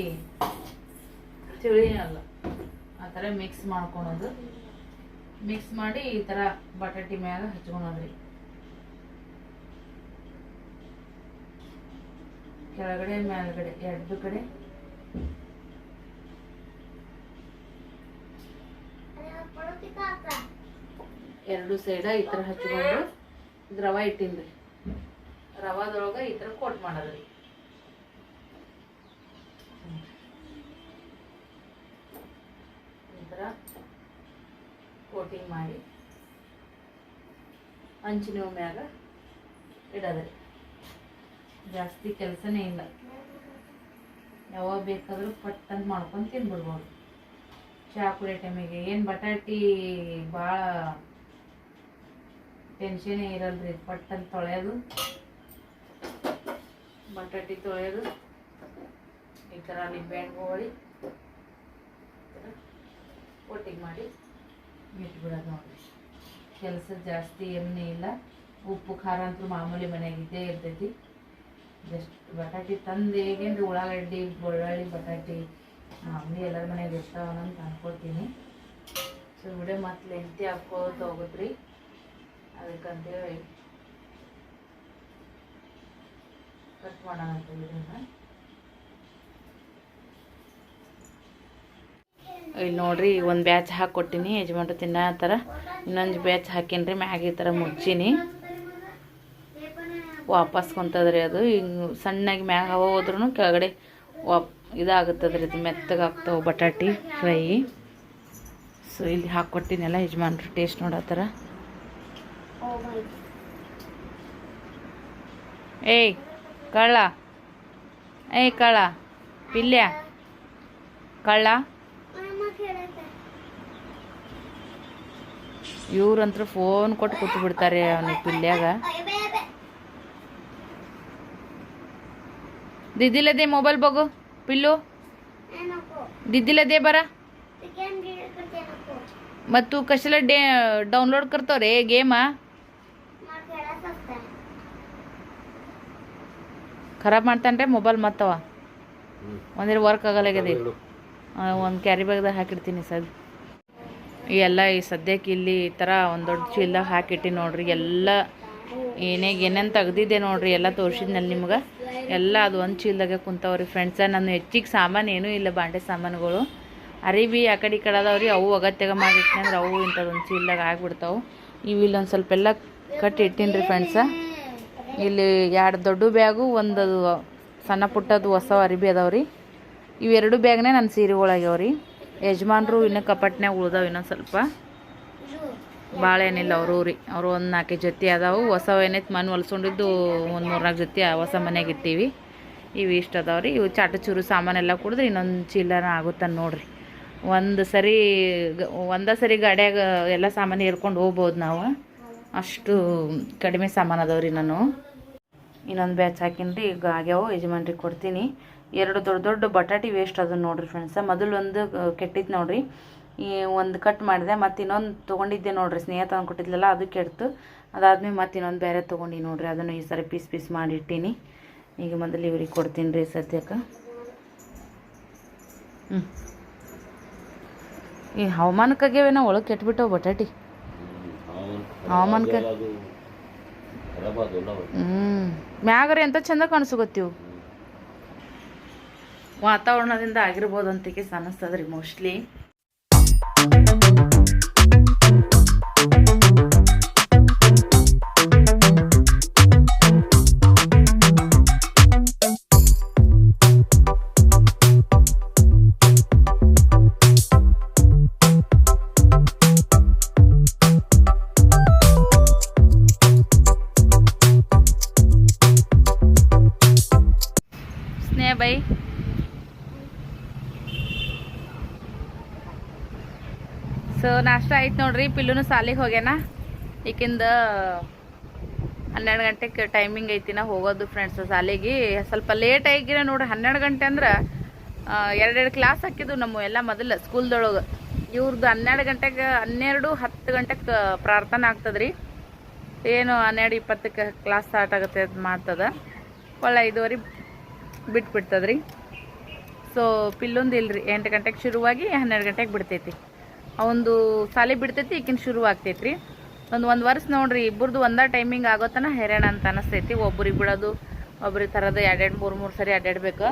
ತಿಳಿನಲ್ಲ. ಆ ಥರ ಮಿಕ್ಸ್ ಮಾಡ್ಕೊಳೋದು. ಮಿಕ್ಸ್ ಮಾಡಿ ಈ ಥರ ಬಟಾಟಿ ಮ್ಯಾಗ ಹಚ್ಕೊಳೋದ್ರಿ. ಕೆಳಗಡೆ, ಮೇಲ್ಗಡೆ, ಎರಡು ಕಡೆ. ಎರಡು ಸೈಡ, ಈ ಥರ ಹಚ್ಕೊಂಡು ರವೆ ಇಟ್ಟಿನ್ರಿ. ರವಾದೊಳಗೆ ಈ ಥರ ಕೋಟ್ ಮಾಡೋದ್ರಿ. ಕೋಟಿಂಗ್ ಮಾಡಿ ಹಂಚಿನ ಮ್ಯಾಗ ಇಡೋದ್ರಿ. ಜಾಸ್ತಿ ಕೆಲಸನೇ ಇಲ್ಲ. ಯಾವಾಗ ಬೇಕಾದ್ರೂ ಪಟ್ ಅಂತ ಮಾಡ್ಕೊಂಡು ತಿನ್ಬಿಡ್ಬೋದು. ಚಹಾ ಕುಡಿಯೋ ಟೈಮಿಗೆ. ಏನು ಬಟಾಟಿ ಭಾಳ ಟೆನ್ಷನೇ ಇರಲ್ರಿ ಪಟ್ಟಂತ ತೊಳೆಯೋದು. ಬಟಾಟಿ ತೊಳೆಯೋದು. ಈ ಥರ ನಿಂಬೆಹಣ್ಣು ಹೋಳಿ ಒಟ್ಟಿಗೆ ಮಾಡಿ ಇಟ್ಬಿಡೋದು ನೋಡಿರಿ. ಕೆಲಸ ಜಾಸ್ತಿ ಏನೇ ಇಲ್ಲ. ಉಪ್ಪು, ಖಾರ ಅಂತೂ ಮಾಮೂಲಿ ಮನೆಯಾಗ ಇದ್ದೇ ಇರ್ತೈತಿ. ಜಸ್ಟ್ ಬಟಾಟಿ ತಂದು ಹೇಗೇನು ಉಳ್ಳಾಗಡ್ಡಿ, ಬೆಳ್ಳುಳ್ಳಿ ಬಟಾಟಿ ಮಾಮೂಲಿ ಎಲ್ಲರ ಮನೆಗೆ ಇರ್ತಾವನಂತ ಅಂದ್ಕೊಳ್ತೀನಿ ಸೊ, ವಿಡಿಯೋ ಮತ್ತೆ ಲೆಂತಿ ಹಾಕೋತ ಹೋಗುತ್ರಿ ಅದಕ್ಕಂತೇಳಿ ಕಟ್ ಮಾಡೋಣ ಅಂತ ಇಲ್ಲಿ ನೋಡ್ರಿ ಒಂದು ಬ್ಯಾಚ್ ಹಾಕ್ಕೊಟ್ಟಿನಿ ಯಜಮಾನ್ರು ತಿನ್ನತ್ತಾರ ಇನ್ನೊಂದು ಬ್ಯಾಚ್ ಹಾಕೀನಿ ಮ್ಯಾಗ ಈ ಥರ ಮುಚ್ಚಿನಿ. ವಾಪಸ್ ಕುಂತದ್ರಿ ಅದು. ಹಿಂಗೆ ಸಣ್ಣಗೆ ಮ್ಯಾಗ ಹೋದ್ರೂ ಕೆಳಗಡೆ ವಾಪ್ ಇದಾಗುತ್ತದ್ರಿ ಇದು ಮೆತ್ತಗಾಗ್ತಾವೆ ಬಟಾಟಿ ಫ್ರೈ. ಸೊ ಇಲ್ಲಿ ಹಾಕ್ಕೊಟ್ಟಿನೆಲ್ಲ ಯಜಮಾನ್ರು ಟೇಸ್ಟ್ ನೋಡತ್ತಾರ ಏಯ್, ಕಳ್ಳ. ಏಯ್, ಕಳ್ಳ. ಪಿಲ್ಯ ಕಳ್ಳ. ಇವ್ರಂತರ ಫೋನ್ ಕೊಟ್ಟು ಕೂತು ಬಿಡ್ತಾರೆ ಅವನಿಗೆ ಪಿಲ್ಯಾಗ ದಿದ್ದಿಲ್ಲದೆ ಮೊಬೈಲ್ ಬಗು. ಪಿಲ್ಲು? ದಿದ್ದಿಲ್ಲ ದೇ ಬರ? ಮತ್ತು ಕಶಲ ಡೇ ಡೌನ್ಲೋಡ್ ಕರ್ತವ್ರೆ ಗೇಮ ಖರಾಬ್ ಮಾಡ್ತಾನ್ರೆ ಮೊಬೈಲ್ ಮತ್ತವ? ಒಂದಿರ ವರ್ಕ್ ಆಗಲ್ಲಾಗದೆ ಒಂದು ಕ್ಯಾರಿ ಬ್ಯಾಗ್ದಾಗ ಹಾಕಿರ್ತೀನಿ ಸರ್. ಎಲ್ಲ ಈ ಸದ್ಯಕ್ಕೆ ಇಲ್ಲಿ ಈ ಥರ ಒಂದು ದೊಡ್ಡ ಚೀಲ್ದಾಗ ಹಾಕಿಟ್ಟಿ ನೋಡ್ರಿ ಎಲ್ಲ ಏನೇ ಏನೇನು ತೆಗ್ದಿದೆ ನೋಡ್ರಿ ಎಲ್ಲ ತೋರಿಸಿದ್ನಲ್ಲಿ ನಿಮ್ಗೆ? ಎಲ್ಲ ಅದು ಒಂದು ಚೀಲ್ದಾಗೆ ಕುಂತಾವ್ರಿ ಫ್ರೆಂಡ್ಸ ನಾನು ಹೆಚ್ಚಿಗೆ ಸಾಮಾನು ಏನೂ ಇಲ್ಲ ಬಾಂಡೆ ಸಾಮಾನುಗಳು. ಅರಿಬಿ ಆ ಕಡೆ ಈ ಕಡೆ ಅದಾವ್ರಿ. ಅವು ಅಗತ್ಯಾಗ ಅಂದ್ರೆ ಅವು ಇಂಥದ್ದೊಂದು ಚೀಲ್ದಾಗ ಆಗ್ಬಿಡ್ತಾವೆ. ಇವು ಇಲ್ಲೊಂದು ಸ್ವಲ್ಪ ಎಲ್ಲ ಕಟ್ಟಿ ಇಟ್ಟೀನಿ ರೀ ಫ್ರೆಂಡ್ಸ ಇಲ್ಲಿ ಎರಡು ದೊಡ್ಡ ಬ್ಯಾಗು, ಒಂದು ಸಣ್ಣ ಪುಟ್ಟದು ಹೊಸ ಅರಿಬಿ ಅದಾವ್ರಿ. ಇವೆರಡು ಬ್ಯಾಗ್ನೇ ನನ್ನ ಸೀರೆಗಳಾಗ್ಯಾವ್ರಿ ಯಜಮಾನ್ರು ಇನ್ನೂ ಕಪಟ್ನ್ಯಾಗ ಉಳ್ದಾವ ಇನ್ನೊಂದು ಸ್ವಲ್ಪ. ಭಾಳ ಏನಿಲ್ಲ ಅವರು ರೀ ಅವರು ಒಂದು ನಾಲ್ಕು ಜೊತೆ ಅದಾವು. ಹೊಸ ಏನೈತೆ ಮನೆ ಹೊಲ್ಸೊಂಡಿದ್ದು ಒಂದು ಮೂರ್ನಾಲ್ಕು ಜೊತೆ ಹೊಸ ಮನೆಗೆ ಇಟ್ಟೀವಿ. ಇವು ಇಷ್ಟು ಅದಾವೆ ರೀ ಇವು ಚಾಟ ಚೂರು ಸಾಮಾನೆಲ್ಲ ಕುಡಿದ್ರೆ ಇನ್ನೊಂದು ಚೀಲನ ಆಗುತ್ತೆ ನೋಡ್ರಿ. ಒಂದು ಸರಿ ಒಂದೇ ಸರಿ ಗಾಡ್ಯಾಗ ಎಲ್ಲ ಸಾಮಾನು ಏರ್ಕೊಂಡು ಹೋಗ್ಬೋದು ನಾವು. ಅಷ್ಟು ಕಡಿಮೆ ಸಾಮಾನು ಅದಾವೆ ರೀ ನಾನು ಇನ್ನೊಂದು ಬ್ಯಾಚ್ ಹಾಕಿನ್ರಿ. ಈಗ ಆಗ್ಯಾವ. ಯಜಮಾನ್ರಿಗೆ ಕೊಡ್ತೀನಿ. ಎರಡು ದೊಡ್ಡ ದೊಡ್ಡ ಬಟಾಟಿ ವೇಸ್ಟ್ ಅದನ್ನು ನೋಡ್ರಿ ಫ್ರೆಂಡ್ಸ ಮೊದಲು ಒಂದು ಕೆಟ್ಟಿತ್ತು ನೋಡ್ರಿ. ಈ ಒಂದು ಕಟ್ ಮಾಡಿದೆ, ಮತ್ತು ಇನ್ನೊಂದು ತೊಗೊಂಡಿದ್ದೆ ನೋಡ್ರಿ, ಸ್ನೇಹ ತಂದು ಕೊಟ್ಟಿದ್ಲಲ್ಲ ಅದು ಕೆಡ್ತು ಅದಾದ್ಮೇಲೆ ಮತ್ತೆ ಇನ್ನೊಂದು ಬೇರೆ ತೊಗೊಂಡು ನೋಡ್ರಿ, ಅದನ್ನು ಈ ಸರಿ ಪೀಸ್ ಪೀಸ್ ಮಾಡಿಟ್ಟಿನಿ ಈಗ ಮೊದಲು ಇವ್ರಿಗೆ ಕೊಡ್ತೀನಿ ರೀ ಸದ್ಯಕ್ಕೆ. ಹ್ಞೂ ಈ ಹವಾಮಾನಕ್ಕಾಗ್ಯಾವೇನೋ ಒಳಗೆ ಕೆಟ್ಬಿಟ್ಟವು ಬಟಾಟಿ. ಹವಾಮಾನಕ್ಕೆ ಹ್ಞೂ ಮ್ಯಾಗರಿ ಅಂತ ಚಂದ ಕಾಣಿಸ್ಕೊತೀವು ವಾತಾವರಣದಿಂದ ಆಗಿರ್ಬೋದು ಅಂತಿಕೆ ಅನಿಸ್ತದ್ರಿ ಮೋಸ್ಟ್ಲಿ. ಆಯ್ತು ನೋಡ್ರಿ, ಪಿಲ್ಲುನು ಸಾಲಿಗೆ ಹೋಗ್ಯಾನ. ಈಕಿಂದ ಹನ್ನೆರಡು ಗಂಟೆಗೆ ಟೈಮಿಂಗ್ ಐತಿ ಹೋಗೋದು ಫ್ರೆಂಡ್ಸ್ ಸಾಲಿಗೆ. ಸ್ವಲ್ಪ ಲೇಟ್ ಆಗಿರ ನೋಡ್ರಿ ಹನ್ನೆರಡು ಗಂಟೆ ಅಂದ್ರೆ ಎರಡೆರಡು ಕ್ಲಾಸ್ ಹಾಕಿದ್ವು ನಮ್ಮ ಎಲ್ಲ ಮೊದಲು ಸ್ಕೂಲ್ದೊಳಗೆ ಇವ್ರದ್ದು ಹನ್ನೆರಡು ಗಂಟೆಗೆ ಹನ್ನೆರಡು ಹತ್ತು ಗಂಟೆಗೆ ಪ್ರಾರ್ಥನೆ ಆಗ್ತದ್ರಿ. ಏನು ಹನ್ನೆರಡು ಇಪ್ಪತ್ತಕ್ಕೆ ಕ್ಲಾಸ್ ಸ್ಟಾರ್ಟ್ ಆಗುತ್ತೆ ಅದು ಮಾಡ್ತದ ಒಳ್ಳೆ ಐದುವರೆ ಬಿಟ್ಬಿಡ್ತದ್ರಿ. ಸೊ ಪಿಲ್ಲೊಂದು ಇಲ್ರಿ, ಎಂಟು ಗಂಟೆಗೆ ಶುರುವಾಗಿ ಹನ್ನೆರಡು ಗಂಟೆಗೆ ಬಿಡ್ತೈತಿ. ಅವಂದು ಸಾಲಿ ಬಿಡ್ತೈತಿ ಈಕಿನ ಶುರು ಆಗ್ತೈತ್ರಿ. ಒಂದು ಒಂದು ವರ್ಷ ನೋಡ್ರಿ ಇಬ್ಬರದು ಒಂದೇ ಟೈಮಿಂಗ್ ಆಗೋತನ ಹೈರಾಣ ಅಂತ ಅನಿಸ್ತೈತಿ. ಒಬ್ರಿಗೆ ಬಿಡೋದು ಒಬ್ರಿಗೆ ತರೋದು ಎರಡೆರಡು ಮೂರು ಮೂರು ಸರಿ ಅಡ್ಡಾಡ್ಬೇಕು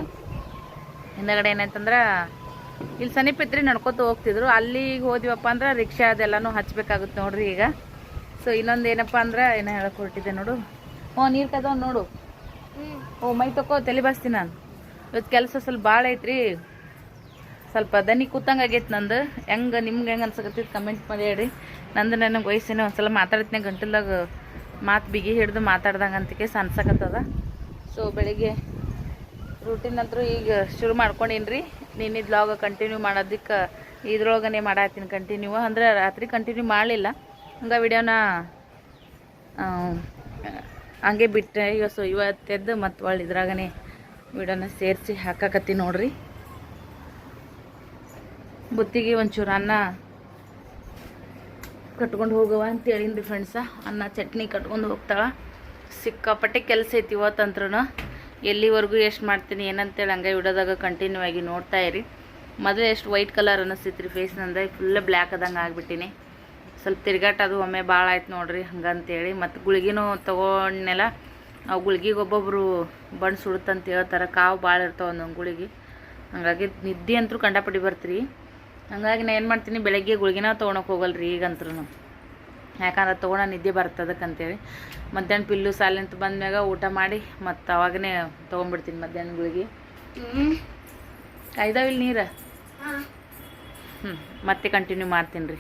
ಹಿಂದಗಡೆ ಏನಂತಂದ್ರೆ ಇಲ್ಲಿ ಸಮೀಪ ರೀ ನಡ್ಕೊತ ಹೋಗ್ತಿದ್ರು. ಅಲ್ಲಿಗೆ ಹೋದ್ವಪ್ಪ ಅಂದ್ರೆ ರಿಕ್ಷಾ ಅದೆಲ್ಲನೂ ಹಚ್ಬೇಕಾಗುತ್ತೆ ನೋಡ್ರಿ ಈಗ. ಸೊ ಇನ್ನೊಂದು ಏನಪ್ಪ ಅಂದ್ರೆ ಏನೋ ಹೇಳಕ್ ಹೊರಟಿದ್ದೆ ನೋಡು. ಹ್ಞೂ ನೀರು ಕದವ್ ನೋಡು. ಓ ಮೈ ತಕೋ ತಲೆ ಬಾಸ್ತೀನಿ? ನಾನು ಇವತ್ತು ಕೆಲಸ ಸ್ವಲ್ಪ ಭಾಳ ಐತ್ರಿ. ಸ್ವಲ್ಪ ದನಿ ಕೂತಂಗೆ ಆಗೈತೆ ನಂದು. ಹೆಂಗೆ, ನಿಮ್ಗೆ ಹೆಂಗೆ ಅನ್ಸಕತ್ತೈತೆ ಕಮೆಂಟ್ ಮಾಡಿ ಹೇಳಿ ನಂದು ನನಗೆ ವಯಸ್ಸಿನ ಒಂದ್ಸಲ ಮಾತಾಡ್ತೀನಿ ಗಂಟಲ್ದಾಗ ಮಾತು ಬಿಗಿ ಹಿಡ್ದು ಮಾತಾಡ್ದಂಗೆ ಅಂತಿಕೆ ಅನ್ಸಕತ್ತದ. ಸೊ ಬೆಳಿಗ್ಗೆ ರೂಟೀನ್ ಅಂತೂ ಈಗ ಶುರು ಮಾಡ್ಕೊಂಡೀನಿ ರೀ ಬ್ಲಾಗ್ ಕಂಟಿನ್ಯೂ ಮಾಡೋದಕ್ಕೆ ಇದ್ರೊಳಗನೆ ಮಾಡತ್ತೀನಿ ಕಂಟಿನ್ಯೂ ಅಂದ್ರೆ ರಾತ್ರಿ ಕಂಟಿನ್ಯೂ ಮಾಡಲಿಲ್ಲ. ಹಂಗೆ ವಿಡಿಯೋನ ಹಂಗೆ ಬಿಟ್ಟೆ. ಇವ ಸೊ ಇವತ್ತೆದ್ದು ಮತ್ತು ಒಳ್ಳೆ ಇದ್ರಾಗನೆ ವಿಡಿಯೋನ ಸೇರಿಸಿ ಹಾಕಾಕತ್ತಿ ನೋಡ್ರಿ. ಬುತ್ತಿಗೆ ಒಂಚೂರು ಅನ್ನ ಕಟ್ಕೊಂಡು ಹೋಗವ ಅಂತ ಹೇಳಿನ್ರಿ ಫ್ರೆಂಡ್ಸ ಅನ್ನ, ಚಟ್ನಿ ಕಟ್ಕೊಂಡು ಹೋಗ್ತಾಳ. ಸಿಕ್ಕಾಪಟ್ಟೆ ಕೆಲಸ ಐತಿ ಇವತ್ತಂತ್ರೂ ಎಲ್ಲಿವರೆಗೂ ಎಷ್ಟು ಮಾಡ್ತೀನಿ, ಏನಂತೇಳಿ ಹಂಗೆ ಇಡೋದಾಗ ಕಂಟಿನ್ಯೂ ಆಗಿ ನೋಡ್ತಾ ಇರಿ. ಮೊದಲು ಎಷ್ಟು ವೈಟ್ ಕಲರ್ ಅನ್ನಿಸ್ತಿತ್ತು ಫೇಸ್ ನಂದು. ಫುಲ್ ಬ್ಲ್ಯಾಕ್ ಆದಂಗೆ ಆಗಿಬಿಟ್ಟಿನಿ. ಸ್ವಲ್ಪ ತಿರ್ಗಾಟ ಅದು ಒಮ್ಮೆ ಭಾಳ ಆಯ್ತು ನೋಡ್ರಿ ಹಂಗಂತೇಳಿ. ಮತ್ತು ಗುಳಿಗಿನೂ ತೊಗೊಂಡ್ನೆಲ್ಲ ಅವು ಗುಳಿಗೆಗೆ ಒಬ್ಬೊಬ್ಬರು ಬಣ್ಣ ಸುಡುತ್ತಂತ ಹೇಳ್ತಾರೆ. ಕಾವು ಭಾಳ ಇರ್ತಾವೆ ಒಂದೊಂದು ಗುಳಿಗೆ. ಹಂಗಾಗಿ ನಿದ್ದೆ ಅಂತೂ ಕಂಡಪಡಿ ಬರ್ತೀರಿ. ಹಂಗಾಗಿ ನಾನು ಏನು ಮಾಡ್ತೀನಿ ಬೆಳಗ್ಗೆ ಗುಳಿಗೆನ ತೊಗೊಳಕ್ಕೆ ಹೋಗಲ್ರಿ ಈಗಂತೂ ಯಾಕಂದ್ರೆ ತೊಗೊಳ ನಿದ್ದೆ ಬರ್ತದಕ್ಕಂತೇಳಿ. ಮಧ್ಯಾಹ್ನ ಪಿಲ್ಲು ಸಾಲಿಂತ ಬಂದ್ಮ್ಯಾಗ ಊಟ ಮಾಡಿ ಮತ್ತು ಅವಾಗನೇ ತೊಗೊಂಡ್ಬಿಡ್ತೀನಿ ಮಧ್ಯಾಹ್ನ ಗುಳಿಗೆ. ಕಾಯ್ದಾವಿಲ್ಲ ನೀರು? ಹ್ಞೂ ಮತ್ತೆ ಕಂಟಿನ್ಯೂ ಮಾಡ್ತೀನಿ ರೀ.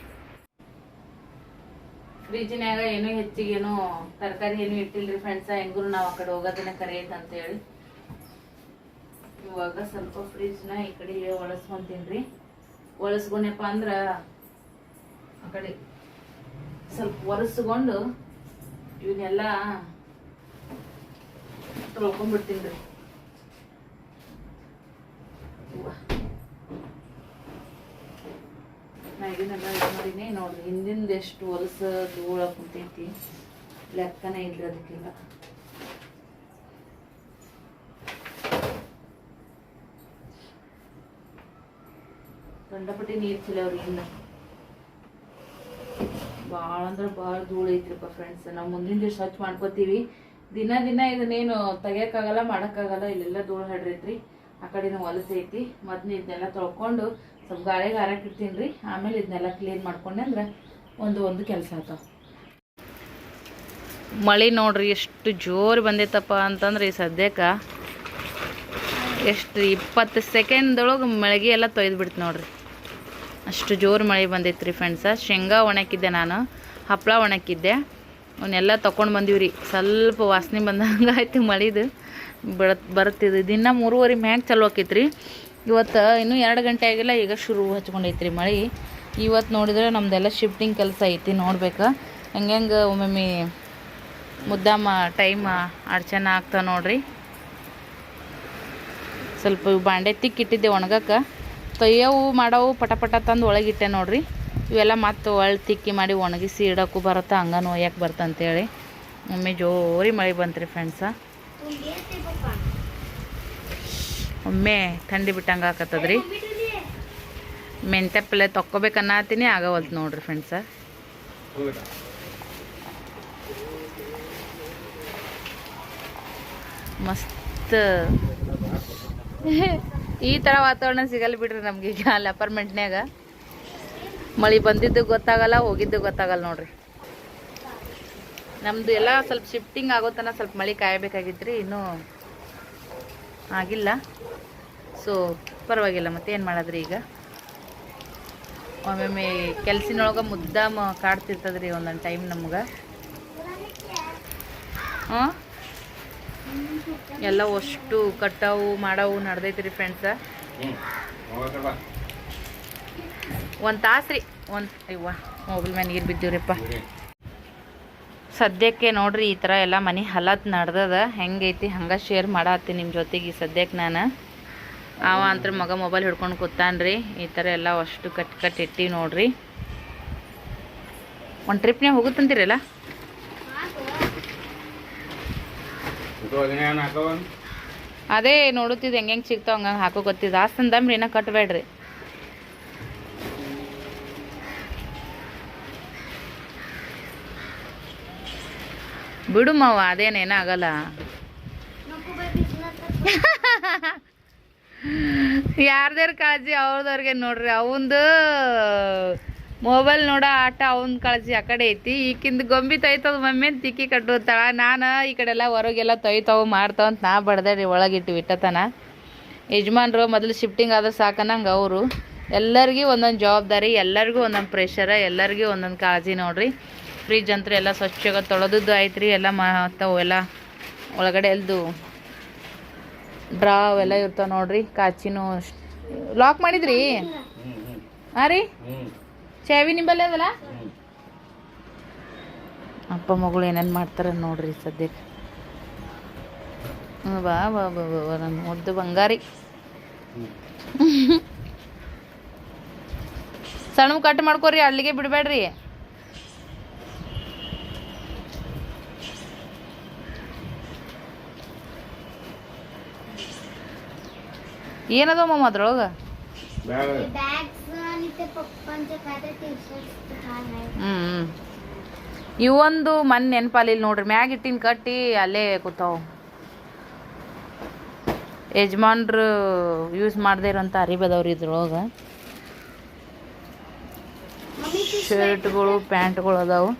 ಫ್ರಿಜ್ನ್ಯಾಗ ಏನೂ ಹೆಚ್ಚಿಗೆ ಏನೂ ತರಕಾರಿ ಏನೂ ಇಟ್ಟಿಲ್ರಿ ಫ್ರೆಂಡ್ಸ ಹೆಂಗೂ ನಾವು ಆ ಕಡೆ ಹೋಗೋದನ್ನ ಕರೆಯೈತೆ ಅಂತೇಳಿ. ಇವಾಗ ಸ್ವಲ್ಪ ಫ್ರಿಜ್ನ ಈ ಕಡೆ ಒಳಸ್ಕೊಂತೀನಿ ರೀ. ಒಳಸ್ಕೊಂಡಪ್ಪ ಅಂದ್ರೆ ಆ ಕಡೆ ಸ್ವಲ್ಪ ಒರೆಸ್ಕೊಂಡು ಇವನ್ನೆಲ್ಲ ತೊಳ್ಕೊಂಡ್ಬಿಡ್ತೀನಿ ರೀ ನೋಡ್ರಿ ಹಿಂದಿಂದ ಎಷ್ಟು ಹೊಲಸ ಧೂಳ ಕುಂತೈತಿ. ಲೆಕ್ಕನೇ ಇಲ್ರಿ ಅದಕ್ಕೆಲ್ಲ. ಕಂಡಪಟ್ಟಿ ನೀರು ಚಿಲವ್ರಿ ಇನ್ನು. ಭಾಳ ಅಂದ್ರೆ ಭಾಳ ಧೂಳು ಐತ್ರಿಪ್ಪ ಫ್ರೆಂಡ್ಸ್ ನಾವು ಮುಂದಿನ ದಿವಸ ಸ್ವಚ್ಛ ಮಾಡ್ಕೋತೀವಿ. ದಿನ ದಿನ ಇದನ್ನೇನು ತೆಗಿಯೋಕ್ಕಾಗಲ್ಲ ಮಾಡೋಕ್ಕಾಗಲ್ಲ, ಇಲ್ಲೆಲ್ಲ ಧೂಳು ಹಡ್ರೈತ್ರಿ ಆ ಕಡೆನೂ ಹೊಲಸ ಐತಿ. ಮೊದ್ಲು ಇದನ್ನೆಲ್ಲ ತೊಳ್ಕೊಂಡು ಸ್ವಲ್ಪ ಗಾಳಿ ಹಾರಕ್ಕೆ ಇಡ್ತೀನಿ ರೀ. ಆಮೇಲೆ ಇದನ್ನೆಲ್ಲ ಕ್ಲೀನ್ ಮಾಡ್ಕೊಂಡೆ ಅಂದ್ರೆ ಒಂದು ಒಂದು ಕೆಲಸ ಆತಾವ ಮಳೆ ನೋಡ್ರಿ ಎಷ್ಟು ಜೋರು ಬಂದೈತಪ್ಪ ಅಂತಂದ್ರೆ ಈ ಸದ್ಯಕ್ಕೆ ಎಷ್ಟು ಇಪ್ಪತ್ತು ಸೆಕೆಂಡ್ದೊಳಗೆ ಮಳೆಗೆ ಎಲ್ಲ ತೊಯ್ದು ಬಿಡ್ತು ನೋಡ್ರಿ. ಅಷ್ಟು ಜೋರು ಮಳೆ ಬಂದೈತೆ ರೀ ಫ್ರೆಂಡ್ಸ ಶೇಂಗಾ ಒಣಕಿದ್ದೆ ನಾನು ಹಪ್ಪಳ ಒಣಕಿದ್ದೆ ಅವನ್ನೆಲ್ಲ ತೊಗೊಂಡು ಬಂದೀವಿ ಸ್ವಲ್ಪ ವಾಸನೆ ಬಂದಂಗೆ ಆಯ್ತು ಮಳಿದು. ಬರ ಬರುತ್ತಿದ್ದು ದಿನ ಮೂರುವರೆ ಮ್ಯಾಗ ಚಲೋ ಆಕೈತೆ ರೀ ಇವತ್ತು ಇನ್ನೂ ಎರಡು ಗಂಟೆ ಆಗಿಲ್ಲ, ಈಗ ಶುರು ಹಚ್ಕೊಂಡೈತೆ ರೀ ಮಳೆ. ಇವತ್ತು ನೋಡಿದ್ರೆ ನಮ್ದೆಲ್ಲ ಶಿಫ್ಟಿಂಗ್ ಕೆಲಸ ಐತಿ, ನೋಡ್ಬೇಕು. ಹೆಂಗೆ ಒಮ್ಮೊಮ್ಮೆ ಮುದ್ದಾಮ ಟೈಮ್ ಅಡ್ಚನ ಆಗ್ತಾವೆ ನೋಡ್ರಿ. ಸ್ವಲ್ಪ ಬಾಂಡೆ ತಿಕ್ಕಿಟ್ಟಿದ್ದೆ ಒಣಗಕ್ಕೆ ತೊಯ್ಯವು ಮಾಡೋವು ಪಟ ಪಟ ತಂದು ಒಳಗಿಟ್ಟೆ ನೋಡ್ರಿ. ಇವೆಲ್ಲ ಮತ್ತು ಒಳ್ಳೆ ತಿಕ್ಕಿ ಮಾಡಿ ಒಣಗಿಸಿ ಇಡೋಕ್ಕೂ ಬರುತ್ತೆ ಹಂಗ ಒಯ್ಯಕ್ಕೆ ಬರ್ತಂತೇಳಿ ಒಮ್ಮೆ ಜೋರಿ ಮಳೆ ಬಂತು ರೀ ಫ್ರೆಂಡ್ಸ ಒಮ್ಮೆ ಥಂಡಿ ಬಿಟ್ಟಂಗೆ ಹಾಕತ್ತದ್ರಿ ಮೆಂತ್ಯ ಪಲ್ಯ ತೊಕ್ಕೋಬೇಕನ್ನತ್ತೀನಿ ಆಗವಲ್ತು ನೋಡ್ರಿ ಫ್ರೆಂಡ್ಸ ಮಸ್ತ್. ಈ ಥರ ವಾತಾವರಣ ಸಿಗಲ್ಲ ಬಿಡ್ರಿ ನಮ್ಗೆ ಈಗ ಅಲ್ಲಿ ಅಪಾರ್ಟ್ಮೆಂಟ್ನ್ಯಾಗ ಮಳೆ ಬಂದಿದ್ದು ಗೊತ್ತಾಗಲ್ಲ, ಹೋಗಿದ್ದು ಗೊತ್ತಾಗಲ್ಲ ನೋಡ್ರಿ. ನಮ್ದು ಎಲ್ಲ ಸ್ವಲ್ಪ ಶಿಫ್ಟಿಂಗ್ ಆಗೋ ತನಕ ಸ್ವಲ್ಪ ಮಳೆ ಕಾಯಬೇಕಾಗಿದ್ರಿ ಇನ್ನೂ ಆಗಿಲ್ಲ. ಸೊ ಪರವಾಗಿಲ್ಲ ಮತ್ತೆ ಏನು ಮಾಡಿದ್ರಿ ಈಗ? ಒಮ್ಮೊಮ್ಮೆ ಕೆಲ್ಸಿನೊಳಗೆ ಮುದ್ದಾಮ ಕಾಡ್ತಿರ್ತದ್ರಿ ಒಂದೊಂದು ಟೈಮ್ ನಮ್ಗೆ. ಹಾಂ ಎಲ್ಲ ಅಷ್ಟು ಕಟ್ಟವು ಮಾಡವು ನಡ್ದೈತ್ರಿ ಫ್ರೆಂಡ್ಸ ಒಂದು ತಾಸು ರೀ. ಒಂದು ಇವ್ವ ಮೊಬೈಲ್ ಮ್ಯಾನ್ ನೀರು ಬಿದ್ದೀವ್ರಿಪ್ಪ. ಸದ್ಯಕ್ಕೆ ನೋಡ್ರಿ ಈ ಥರ ಎಲ್ಲ ಮನೆ ಹಲತ್ ನಡ್ದದ. ಹೆಂಗೈತಿ ಹಂಗೆ ಶೇರ್ ಮಾಡತ್ತಿ ನಿಮ್ಮ ಜೊತೆಗೆ ಸದ್ಯಕ್ಕೆ ನಾನು. ಅವ ಅಂತ್ರ ಮಗ ಮೊಬೈಲ್ ಹಿಡ್ಕೊಂಡು ಕೂತಾನ್ರಿ. ಈ ಥರ ಎಲ್ಲ ಅಷ್ಟು ಕಟ್ ಕಟ್ ಇಟ್ಟಿವಿ ನೋಡ್ರಿ. ಒಂದು ನೇ ಹೋಗುತ್ತಂತೀರಲ್ಲ ಇದು ಅದನ್ನೇ ಏನ್ ಹಾಕವ ಅದೇ ನೋಡುತ್ತಿದ್ದು, ಹೆಂಗೆ ಹೆಂಗೆ ಸಿಗ್ತಾವ ಹಂಗ ಹಾಕೋ ಗೊತ್ತಿದ್ದು ಆಸ್ತನ ದಮ್ರಿ ಏನೋ ಕಟ್ಟಬೇಡ್ರಿ ಬಿಡು ಮಾವ ಅದೇನೇನ ಆಗಲ್ಲ. ಯಾರ್ದಾರ ಕಾಳಜಿ ಅವ್ರದವ್ರಿಗೆ ನೋಡ್ರಿ, ಅವಂದು ಮೊಬೈಲ್ ನೋಡ ಆಟ ಅವನ್ ಕಾಳಜಿ ಆ ಕಡೆ ಐತಿ. ಈಕಿಂದ ಗೊಂಬಿ ತೊಯ್ತದ ಮಮ್ಮಿ ಅಂತ ತಿಕ್ಕಿ ಕಟ್ಟುತ್ತಾಳ ನಾನು ಈ ಕಡೆ ಎಲ್ಲ ಹೊರಗೆಲ್ಲ ತೊಯ್ತಾವು ಮಾಡ್ತಾವ ಅಂತ ನಾ ಬಡ್ದೆ ಇಟ್ಟು ಇಟ್ಟತನ ಯಜಮಾನ್ರು ಮೊದಲು ಶಿಫ್ಟಿಂಗ್ ಆದ್ರೆ ಸಾಕನಂಗೆ ಅವರು. ಎಲ್ಲರಿಗೂ ಒಂದೊಂದು ಜವಾಬ್ದಾರಿ ಎಲ್ಲರಿಗೂ ಒಂದೊಂದು ಪ್ರೆಷರ ಎಲ್ಲರಿಗೂ ಒಂದೊಂದು ಕಾಳಜಿ ನೋಡ್ರಿ. ಫ್ರಿಜ್ ಅಂತ ಎಲ್ಲ ಸ್ವಚ್ಛಗೆ ತೊಳೆದದ್ದು ಐತ್ರಿ ಎಲ್ಲ ಮಾತಾವು ಎಲ್ಲ ಒಳಗಡೆ ಎಲ್ದು ಡ್ರಾ ಅವೆಲ್ಲ ಇರ್ತಾವ ನೋಡ್ರಿ. ಕಾಚಿನೂ ಲಾಕ್ ಮಾಡಿದ್ರಿ? ಹಾಂ ರೀ? ಚಾವಿ ನಿಂಬಲ್ಲಿ ಅದಲ್ಲ? ಅಪ್ಪ ಮಗಳು ಏನೇನು ಮಾಡ್ತಾರೆ ನೋಡ್ರಿ ಸದ್ಯಕ್ಕೆ. ಬಾ ಬಾ ಬಾ ಬಾ ನನ್ನ ಮುದ್ದು ಬಂಗಾರಿ. ಸಣ್ಣ ಕಟ್ ಮಾಡ್ಕೋರಿ, ಅಲ್ಲಿಗೆ ಬಿಡಬೇಡ್ರಿ. ಏನದ ಮಮ್ಮ ಅದ್ರೊಳಗೆ? ಹ್ಞೂ ಇವೊಂದು ಮನ್ ನೆನಪಲ್ಲಿಲ್ಲ ನೋಡ್ರಿ ಮ್ಯಾಗ ಇಟ್ಟಿನ ಕಟ್ಟಿ ಅಲ್ಲೇ ಕೂತಾವ. ಯಜಮಾನ್ರು ಯೂಸ್ ಮಾಡದೇ ಇರೋಂಥ ಅರಿಬದವ್ರು ಇದ್ರೊಳಗೆ. ಶರ್ಟ್ಗಳು ಪ್ಯಾಂಟ್ಗಳು ಅದಾವು.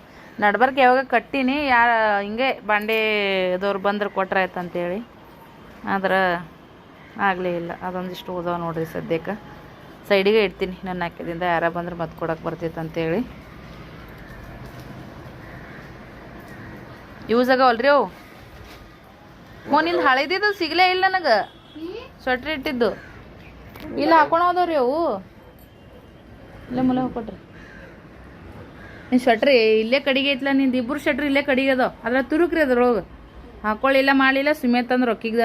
ನಡ್ಬರ್ಕ್ ಯಾವಾಗ ಕಟ್ಟಿನಿ ಯಾ ಹಿಂಗೆ ಬಂಡೆದವ್ರು ಬಂದ್ರೆ ಕೊಟ್ರೆ ಅಂತೇಳಿ ಆದ್ರೆ ಆಗಲೇ ಇಲ್ಲ ಅದೊಂದಿಷ್ಟು ಓದಾವ ನೋಡ್ರಿ ಸದ್ಯಕ್ಕೆ. ಸೈಡಿಗೆ ಇಡ್ತೀನಿ. ನನ್ನ ಹಾಕಿದಿಂದ ಯಾರ ಬಂದ್ರೆ ಮತ್ತೆ ಕೊಡಕ್ಕೆ ಬರ್ತೈತೆ ಅಂತೇಳಿ ಯೂಸ್ ಆಗವಲ್ರಿ ಅವು? ಮೋನಿಂದ ಹಳೇದಿದ್ದು ಸಿಗಲೇ ಇಲ್ಲ ನನಗೆ. ಸ್ವೆಟ್ರ್ ಇಟ್ಟಿದ್ದು. ಇಲ್ಲ ಹಾಕೊಂಡು ಹೋದವ್ರಿ ಅವು. ಇಲ್ಲೇ, ಮುಲ ಹಾಕೊಟ್ರಿ. ನೀನು ಸ್ವೆಟ್ರ್ ಇಲ್ಲೇ ಕಡಿಗೆ ಐತ್ಲ, ನಿಂದು ಇಬ್ಬರು ಸ್ವೆಟ್ರ್ ಇಲ್ಲೇ ಕಡಿಗೆ ಅದಾವ. ಅದ್ರ ತುರುಕ್ರಿ ಅದ್ರೊಳಗೆ. ಹಾಕೊಳ್ಳಿಲ್ಲ ಮಾಡಲಿಲ್ಲ ಸುಮೇತ್ ಅಂದ್ರೆ ರೊಕ್ಕಿಗೆ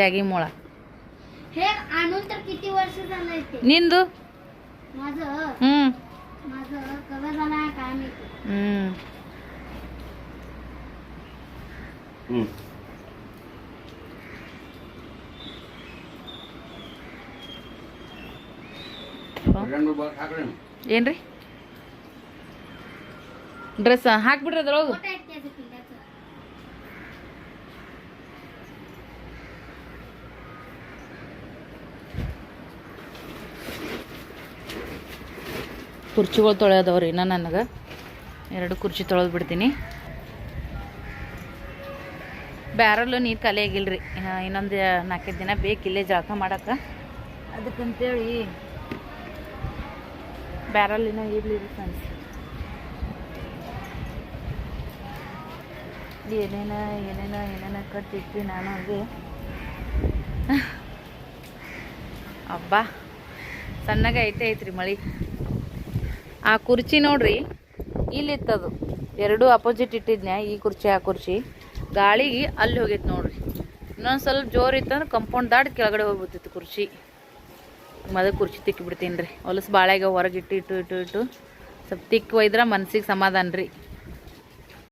ಜಾಗಿ ಮೊಳ. हे आणून तर किती वर्ष झालंय ते ನಿಂದು माझं ಹ್ಞೂ माझं कवा झाला काय माहिती ಹ್ಞೂ ಹ್ಞೂ ಎರಡು ಬಾಕ್ ಹಾಕ್ರಿ ಏನ್ರಿ ಡ್ರೆಸ್ ಹಾಕ್ಬಿಡ್ರಿ ಅದ್ರೊಳಗೆ ಕುರ್ಚಿಗಳು ತೊಳೆಯೋದವ್ರಿ ಇನ್ನೂ ನನಗೆ. ಎರಡು ಕುರ್ಚಿ ತೊಳೆದು ಬಿಡ್ತೀನಿ. ಬ್ಯಾರಲ್ಲು ನೀರು ಖಾಲಿ ಆಗಿಲ್ರಿ. ಇನ್ನ ಇನ್ನೊಂದು ನಾಲ್ಕೈದು ದಿನ ಬೇಕು ಇಲ್ಲೇ ಜಳಕ ಮಾಡಕ್ಕೆ. ಅದಕ್ಕಂತೇಳಿ ಬ್ಯಾರಲ್ಲಿನ ಇರಲಿ ಫ್ರೆಂಡ್ಸ್ ಏನೇನ ಏನೇನ ಏನೇನ ಕಟ್ಟಿಟ್ವಿ ನಾನು ಹಂಗೆ. ಅಬ್ಬಾ, ಸಣ್ಣಗೆ ಐತೆ ಐತ್ರಿ ಮಳಿ. ಆ ಕುರ್ಚಿ ನೋಡ್ರಿ, ಇಲ್ಲಿತ್ತದು. ಎರಡು ಅಪೋಸಿಟ್ ಇಟ್ಟಿದ್ನ್ಯಾ, ಈ ಕುರ್ಚಿ, ಆ ಕುರ್ಚಿ. ಗಾಳಿಗೆ ಅಲ್ಲಿ ಹೋಗಿತ್ತು ನೋಡ್ರಿ. ಇನ್ನೊಂದು ಸ್ವಲ್ಪ ಜೋರು ಇತ್ತಂದ್ರೆ ಕಂಪೌಂಡ್ ದಾಟಿ ಕೆಳಗಡೆ ಹೋಗ್ಬಿಡ್ತಿತ್ತು ಕುರ್ಚಿ. ಮದ ಕುರ್ಚಿ ತಿಕ್ಕಿಬಿಡ್ತೀನಿ ರೀ. ಹೊಲಸು ಬಾಳೆಗೆ ಹೊರಗಿಟ್ಟು ಇಟ್ಟು ಇಟ್ಟು ಇಟ್ಟು ಇಟ್ಟು. ಸ್ವಲ್ಪ ತಿಕ್ಕ ಒಯ್ದ್ರೆ ಮನ್ಸಿಗೆ ಸಮಾಧಾನ ರೀ.